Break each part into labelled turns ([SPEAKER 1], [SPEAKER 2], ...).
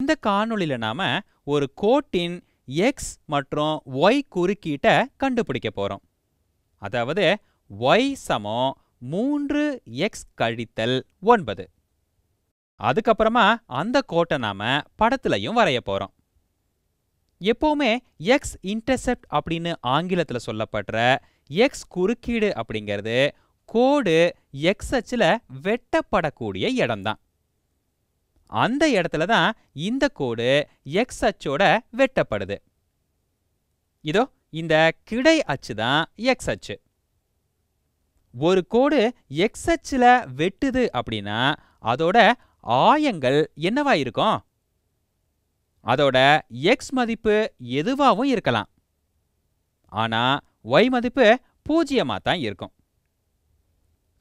[SPEAKER 1] இந்த காணொளியில நாம ஒரு கோட்டின் எக்ஸ் மற்றும் ஒய் குறுக்கீட்டை கண்டுபிடிக்க போறோம். அதாவது ஒய் சமம் மூன்று எக்ஸ் கழித்தல் ஒன்பது. அதுக்கப்புறமா அந்த கோட்டை நாம படத்துலையும் வரைய போறோம். எப்பவுமே எக்ஸ் இன்டர்செப்ட் அப்படின்னு ஆங்கிலத்துல சொல்லப்படுற எக்ஸ் குறுக்கீடு அப்படிங்கிறது கோடு எக்ஸ் அச்சில் வெட்டப்படக்கூடிய இடம்தான். அந்த இடத்துல தான் இந்த கோடு எக்ஸ் அச்சோட வெட்டப்படுது. இதோ இந்த கிடை அச்சு தான் எக்ஸ் அச்சு. ஒரு கோடு எக்ஸ் அச்சில் வெட்டுது அப்படின்னா அதோட ஆயங்கள் என்னவா இருக்கும்? அதோட எக்ஸ் மதிப்பு எதுவாகவும் இருக்கலாம். ஆனா ஒய் மதிப்பு பூஜ்ஜியமாக தான் இருக்கும்.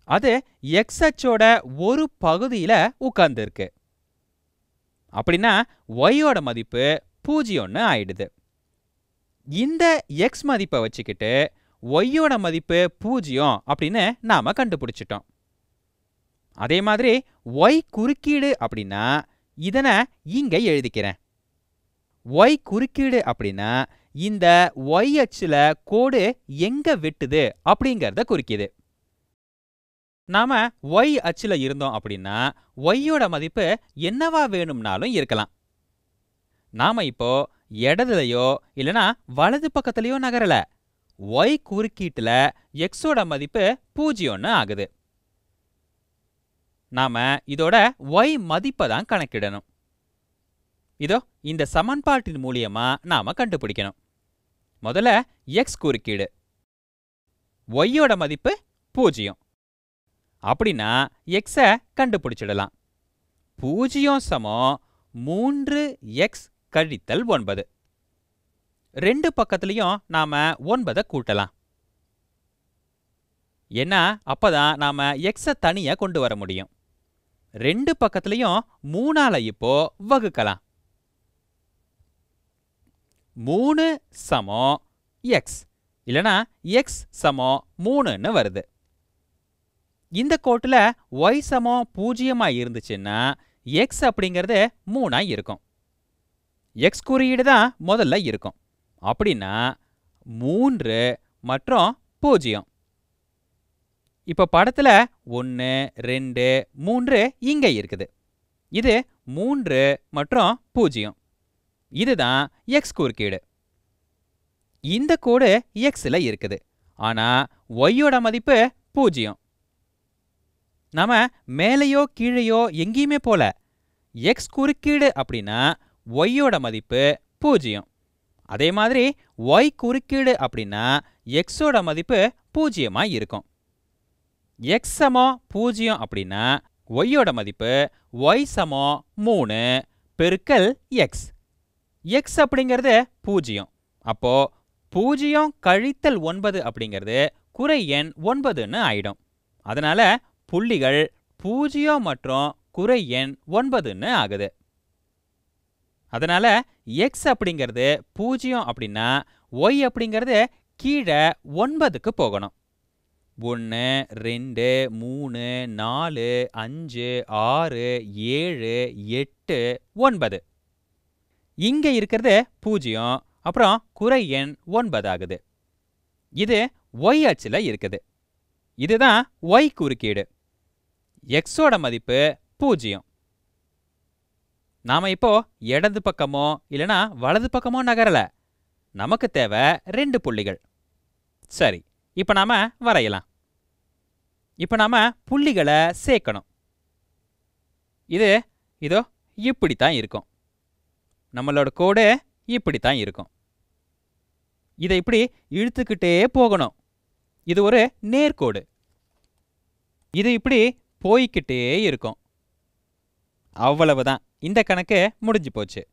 [SPEAKER 1] அது எக்ஸ் அச்சோட ஒரு பகுதியில உட்கார்ந்துருக்கு. அப்படின்னா ஒய்யோட மதிப்பு பூஜ்ஜியம்னு ஆயிடுது. இந்த எக்ஸ் மதிப்பை வச்சுக்கிட்டு ஒய்யோட மதிப்பு பூஜ்ஜியம் அப்படின்னு நாம கண்டுபிடிச்சிட்டோம். அதே மாதிரி ஒய் குறுக்கீடு அப்படின்னா இதனை இங்கே எழுதிக்கிறேன். ஒய் குறுக்கீடு அப்படின்னா இந்த ஒய் அச்சில் கோடு எங்க வெட்டுது அப்படிங்கறத குறிக்கிது நாம ஒய் அச்சுல இருந்தோம் அப்படின்னா ஒய்யோட மதிப்பு என்னவா வேணும்னாலும் இருக்கலாம். நாம இப்போ இடதுலையோ இல்லனா வலது பக்கத்துலயோ நகரல. ஒய் குறுக்கீட்டுல எக்ஸோட மதிப்பு பூஜ்ஜியம்னு ஆகுது. நாம இதோட ஒய் மதிப்பை தான் கணக்கிடணும். இதோ இந்த சமன்பாட்டின் மூலியமா நாம கண்டுபிடிக்கணும். முதல்ல எக்ஸ் குறுக்கீடு. ஒய்யோட மதிப்பு பூஜ்ஜியம். அப்படின்னா எக்ஸை கண்டுபிடிச்சிடலாம். பூஜ்ஜியம் சமம் மூன்று எக்ஸ் கழித்தல் ஒன்பது. ரெண்டு பக்கத்துலயும் நாம ஒன்பதை கூட்டலாம். ஏன்னா அப்பதான் நாம எக்ஸை தனியாக கொண்டு வர முடியும். ரெண்டு பக்கத்துலயும் மூணால இப்போ வகுக்கலாம். மூணு சமம் எக்ஸ் இல்லனா எக்ஸ் சமம் மூணுன்னு வருது. இந்த கோட்டில் ஒய் சமம் பூஜ்ஜியமாக இருந்துச்சுன்னா எக்ஸ் அப்படிங்கிறது மூணாக இருக்கும். எக்ஸ் குறியீடு தான் முதல்ல இருக்கும். அப்படின்னா மூன்று மற்றும் பூஜ்ஜியம். இப்போ படத்துல ஒன்று ரெண்டு மூன்று இங்க இருக்குது. இது மூன்று மற்றும் பூஜ்ஜியம். இதுதான் எக்ஸ் குறுக்கீடு. இந்த கோடு எக்ஸில் இருக்குது. ஆனா ஒய்யோட மதிப்பு பூஜ்ஜியம். நாம மேலேயோ கீழேயோ எங்கேயுமே போல. எக்ஸ் குறுக்கீடு அப்படின்னா ஒய்யோட மதிப்பு பூஜ்ஜியம். அதே மாதிரி ஒய் குறுக்கீடு அப்படின்னா எக்ஸோட மதிப்பு பூஜ்ஜியமாக இருக்கும். எக்ஸ் சமம் பூஜ்ஜியம் அப்படின்னா ஒய்யோட மதிப்பு ஒய் சமம் மூணு பெருக்கல் எக்ஸ் எக்ஸ் அப்படிங்கிறது பூஜ்ஜியம். அப்போ பூஜ்ஜியம் கழித்தல் ஒன்பது அப்படிங்கிறது குறை எண் ஒன்பதுன்னு ஆயிடும். அதனால புள்ளிகள் பூஜ்ஜியம் மற்றும் குறை எண் ஒன்பதுன்னு ஆகுது. அதனால எக்ஸ் அப்படிங்கிறது பூஜ்ஜியம் அப்படின்னா ஒய் அப்படிங்கிறது கீழே ஒன்பதுக்கு போகணும். ஒன்று ரெண்டு மூணு நாலு அஞ்சு ஆறு ஏழு எட்டு ஒன்பது. இங்கே இருக்கிறது பூஜ்ஜியம் அப்புறம் குறை எண் ஒன்பது ஆகுது. இது ஒய் அச்சில் இருக்குது. இதுதான் ஒய் குறுக்கீடு. எக்ஸோட மதிப்பு பூஜ்ஜியம். நாம இப்போ இடது பக்கமோ இல்லனா வலது பக்கமோ நகரல. நமக்கு தேவை ரெண்டு புள்ளிகள். சரி இப்போ நாம வரையலாம். இப்போ நாம புள்ளிகளை சேர்க்கணும். இது இதோ இப்படி தான் இருக்கும். நம்மளோட கோடு இப்படி தான் இருக்கும். இதை இப்படி இழுத்துக்கிட்டே போகணும். இது ஒரு நேர்கோடு இது இப்படி போய்க்கிட்டே இருக்கும். அவ்வளவுதான். இந்த கணக்கு முடிஞ்சு போச்சு.